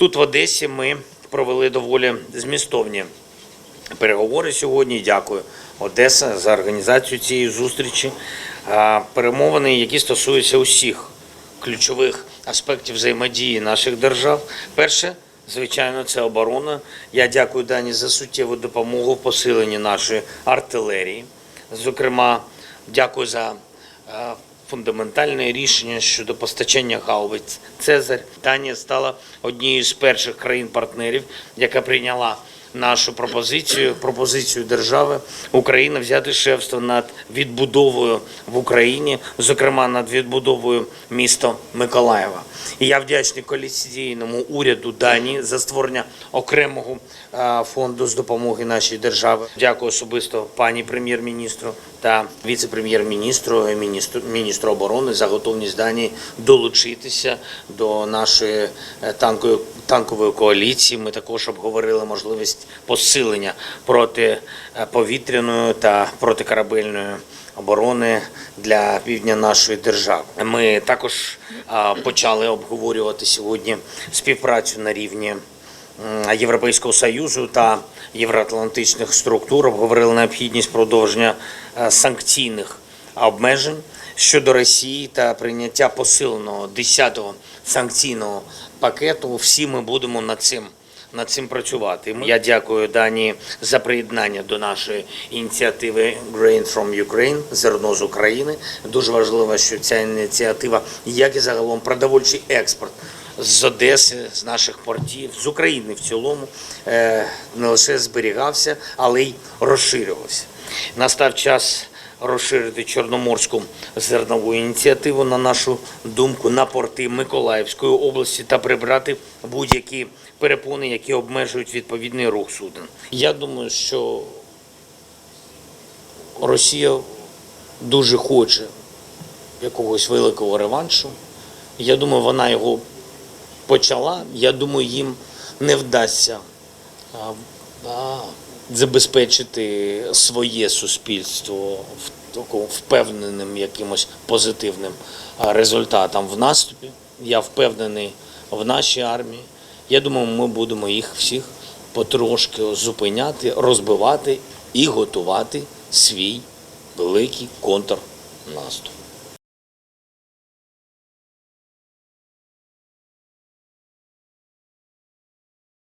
Тут в Одесі ми провели доволі змістовні переговори сьогодні. Дякую Одеса за організацію цієї зустрічі. Перемовини, які стосуються усіх ключових аспектів взаємодії наших держав. Перше, звичайно, це оборона. Я дякую Дані за суттєву допомогу в посиленні нашої артилерії. Зокрема, дякую за фундаментальне рішення щодо постачання гаубиць Цезарь. Данія стала однією з перших країн-партнерів, яка прийняла нашу пропозицію, пропозицію держави України взяти шефство над відбудовою в Україні, зокрема над відбудовою міста Миколаєва. І я вдячний коаліційному уряду Данії за створення окремого е, фонду з допомоги нашій державі. Дякую особисто пані прем'єр-міністру та віце-прем'єр-міністру, міністру, міністру оборони за готовність Данії долучитися до нашої е, танкової, танкової коаліції. Ми також обговорили можливість посилення протиповітряної та протикорабельної оборони для півдня нашої держави. Ми також почали обговорювати сьогодні співпрацю на рівні Європейського союзу та євроатлантичних структур. Обговорили необхідність продовження е, санкційних обмежень щодо Росії та прийняття посиленого 10-го санкційного пакету. Всі ми будемо над цим над цим працювати. Я дякую Данії за приєднання до нашої ініціативи Grain from Ukraine зерно з України. Дуже важливо, що ця ініціатива, як і загалом продовольчий експорт з Одеси, з наших портів, з України в цілому е, не лише зберігався, але й розширювався. Настав час розширити Чорноморську зернову ініціативу, на нашу думку, на порти Миколаївської області та прибрати будь-які перепони, які обмежують відповідний рух суден. Я думаю, що Росія дуже хоче якогось великого реваншу. Я думаю, вона його почала. Я думаю, їм не вдасться забезпечити своє суспільство в такому впевненим якимось позитивним результатом в наступі. Я впевнений в нашій армії. Я думаю, ми будемо їх всіх потрошки зупиняти, розбивати і готувати свій великий контрнаступ.